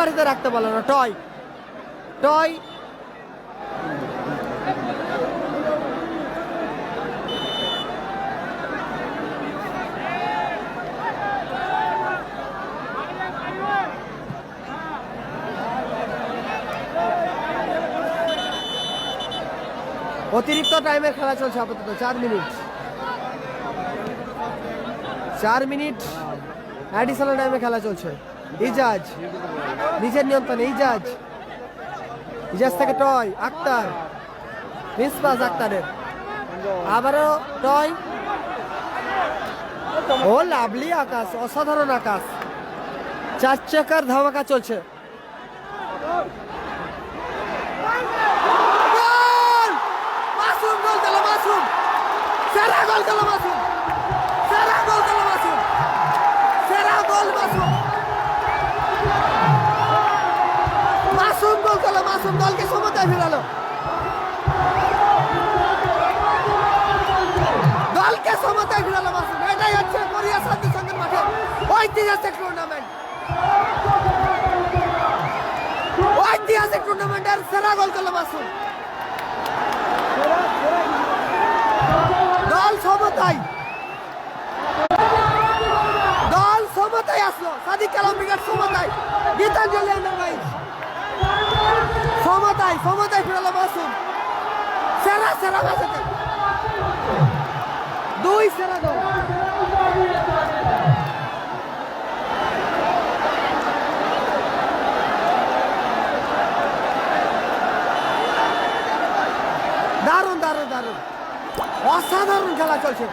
কাঠিতে রাখতে পারল না, টয়। টয়। অতিরিক্ত টাইমের খেলা চলছে আপাতত, চার মিনিট চার মিনিট অ্যাডিশনাল টাইমে খেলা চলছে। ইজাজ। নিজের নিয়ন্ত্রণে, ইজাজ। ইজাজ থেকে টয়, আক্তার। মিসবাস আক্তারের। আবারও টয়। ও লাভলি আকাশ, অসাধারণ আকাশ। চার চাকার ধামাকা চলছে! মাসুম গোল মাসুম। মাসুম। মাসুম গোল দিল মাসুম দলকে সমতায় ফেরালো। দলকে সমতায় ফেরালো মাসুম এটাই হচ্ছে কোরিয়া শান্তি সঙ্গের মাঠে ঐতিহাসিক টুর্নামেন্ট ঐতিহাসিক টুর্নামেন্টের সেরা গোল করল মাসুম দল সমতায়। দল সমতায় আসলো। সাদিক কালাম ব্রিগেড সমতায়। গীতাঞ্জলি বাইশ সমতায় ফিরালো মাসুম সেরা সেরা ম্যাচেতে দুই সেরা দল। দারুণ দারুণ দারুণ। অসাধারণ খেলা চলছে।